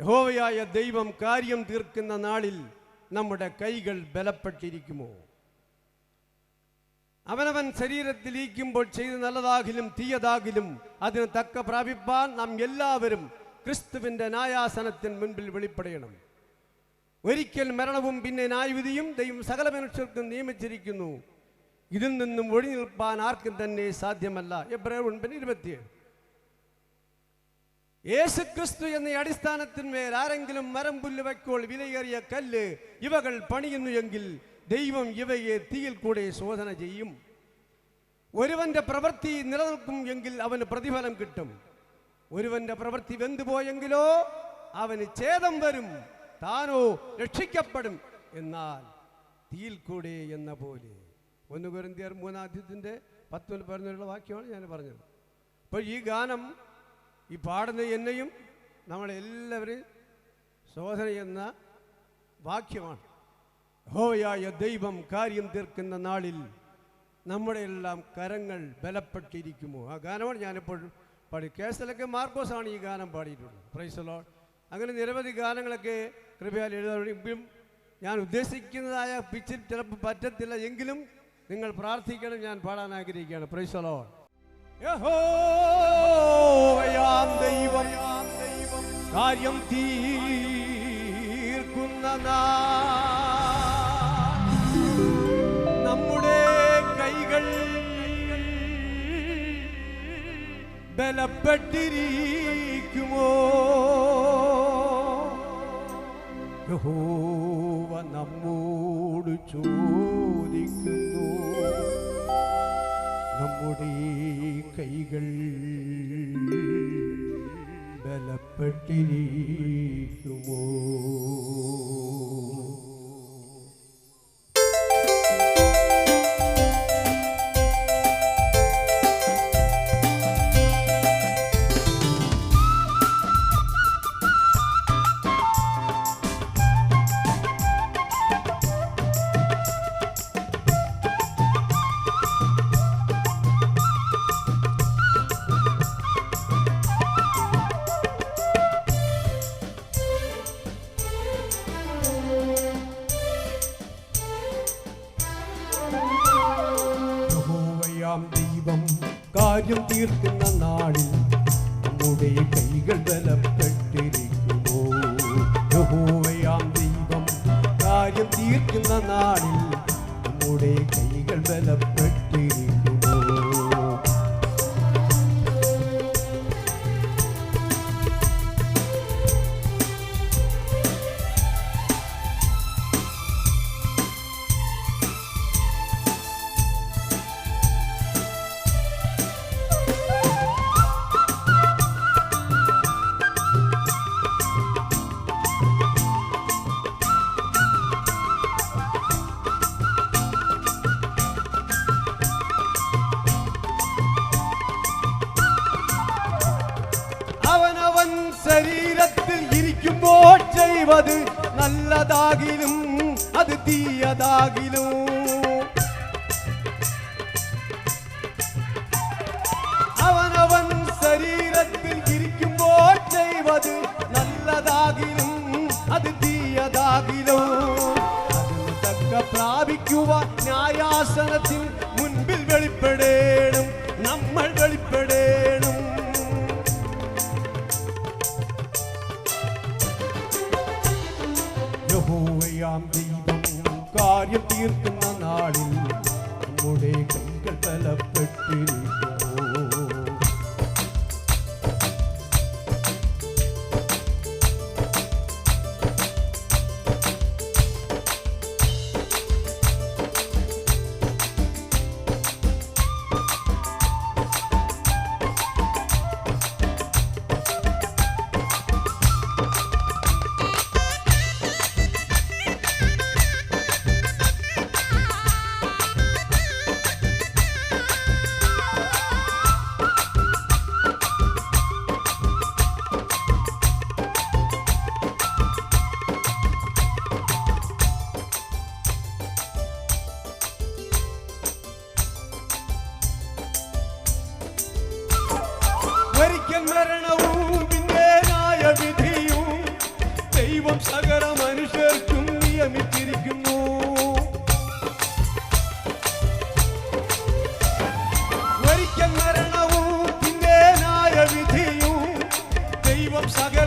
യഹോവയായ ദൈവം കാര്യം തീർക്കുന്ന നാളിൽ നമ്മുടെ കൈകൾ ബലപ്പെട്ടിരിക്കുമോ? അവനവൻ ശരീരത്തിൽ ഇരിക്കുമ്പോൾ ചെയ്ത് നല്ലതാകിലും തീയതാകിലും അതിന് തക്ക പ്രാപിപ്പാൻ നാം എല്ലാവരും ക്രിസ്തുവിന്റെ ന്യായാസനത്തിന് മുൻപിൽ വെളിപ്പെടണം. ഒരിക്കൽ മരണവും പിന്നെ ന്യായവിധിയും ദൈവം സകല മനുഷ്യർക്കും നിയമിച്ചിരിക്കുന്നു. ഇതിൽ നിന്നും ഒഴിഞ്ഞു നിൽപ്പാൻ ആർക്കും തന്നെ സാധ്യമല്ല. എബ്രാഹിം ഇരുപത്തിയേഴ്. യേശു ക്രിസ്തു എന്ന അടിസ്ഥാനത്തിന്മേൽ ആരെങ്കിലും മരം പുല്ല് വയ്ക്കോൾ വിലയേറിയ കല്ല് ഇവകൾ പണിയുന്നു എങ്കിൽ ദൈവം ഇവയെ തീയിൽ കൂടെ ശോധന ചെയ്യും. ഒരുവന്റെ പ്രവൃത്തി നിലനിൽക്കും എങ്കിൽ അവന് പ്രതിഫലം കിട്ടും. ഒരുവന്റെ പ്രവൃത്തി വെന്തുപോയെങ്കിലോ അവന് ഛേദം വരും. താനോ രക്ഷിക്കപ്പെടും എന്നാൽ തീയിൽ കൂടെ എന്ന പോലെ. ഒന്ന് കുരന്തിയർ മൂന്നാദ്യത്തിന്റെ പത്തിൽ പറഞ്ഞുള്ള വാക്യമാണ് ഞാൻ പറഞ്ഞത്. അപ്പോൾ ഈ ഗാനം ഈ പാടുന്ന എന്നെയും നമ്മളെല്ലാവരും ശോധന എന്ന വാക്യമാണ്. ഹോയായ ദൈവം കാര്യം തീർക്കുന്ന നാളിൽ നമ്മുടെ എല്ലാം കരങ്ങൾ ബലപ്പെട്ടിരിക്കുമോ? ആ ഗാനമാണ് ഞാനിപ്പോഴും പാടി. കേസിലൊക്കെ മാർക്കോസാണ് ഈ ഗാനം പാടിയിട്ടുള്ളത്. പ്രൈസലോ അങ്ങനെ നിരവധി ഗാനങ്ങളൊക്കെ കൃപയാൽ എഴുതാറും ഞാൻ ഉദ്ദേശിക്കുന്നതായ പിച്ചിൽ ചിലപ്പോൾ പറ്റത്തില്ല എങ്കിലും നിങ്ങൾ പ്രാർത്ഥിക്കണം ഞാൻ പാടാൻ ആഗ്രഹിക്കുകയാണ്. പ്രൈസലോ യഹോവയാം കാര്യം തീർക്കുന്ന നമ്മുടെ കൈകൾ ബലപ്പെട്ടിരിക്കുമോ? യഹോവ നമ്മോട് ചോദിക്കുന്നു. നമ്മുടെ കൈകൾ ബലപ്പെട്ടിരിക്കുമോ കാര്യം തീർക്കുന്ന നാളിൽ നമ്മുടെ കൈകൾ ബലപ്പെട്ടിരിക്കുമോ യഹോവയാം ദൈവം കാര്യം തീർക്കുന്ന നാളിൽ നമ്മുടെ കൈകൾ ബലപ്പെട്ടിരിക്കുമോ ഇരിക്കുമ്പോൾ ചെയ്വത് നല്ലതാകിലും അത് കാര്യം തീർക്കുന്ന മരണവും വിധേയനായ വിധിയും ദൈവം സകല മനുഷ്യർക്കും നിയമിച്ചിരിക്കുന്നു. ഒരിക്കൽ മരണവും വിധേയനായ വിധിയും ദൈവം സകല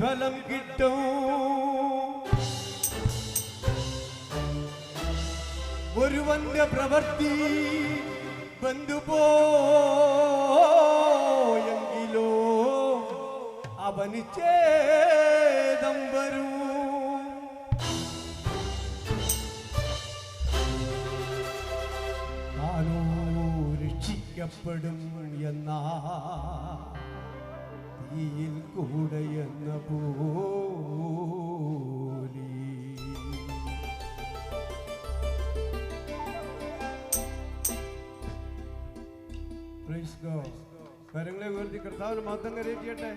പ്രതിഫലം കിട്ടും. ഒരുവന്റെ പ്രവൃത്തി ബന്ധുപോയെങ്കിലോ അവന് ചേതം വരും. താനോ രക്ഷിക്കപ്പെടും എന്ന തീയിൽ കൂടെ എന്ന പോലെ. കരങ്ങളെ ഉയർത്തി കർത്താവിന് മഹത്വം കരയറ്റിയട്ടെ.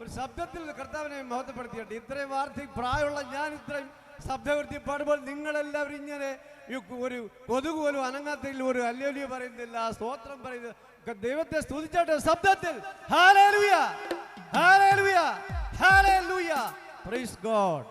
ഒരു ശബ്ദത്തിൽ കർത്താവിനെ മഹത്വപ്പെടുത്തിയട്ടെ ഇത്രയും വാർദ്ധി പ്രായമുള്ള ഞാൻ ഇത്രയും ശബ്ദവൃത്തി പാടുമ്പോൾ നിങ്ങളെല്ലാവരും ഇങ്ങനെ ഒരു കൊതുക് പോലും അനങ്ങാത്ത ഒരു അല്ലേലിയ പറയുന്നില്ല സ്തോത്രം പറയുന്നില്ല ദൈവത്തെ സ്തുതിച്ചോട്ടെ ശബ്ദത്തിൽ Hallelujah. Hallelujah. Hallelujah. Praise God.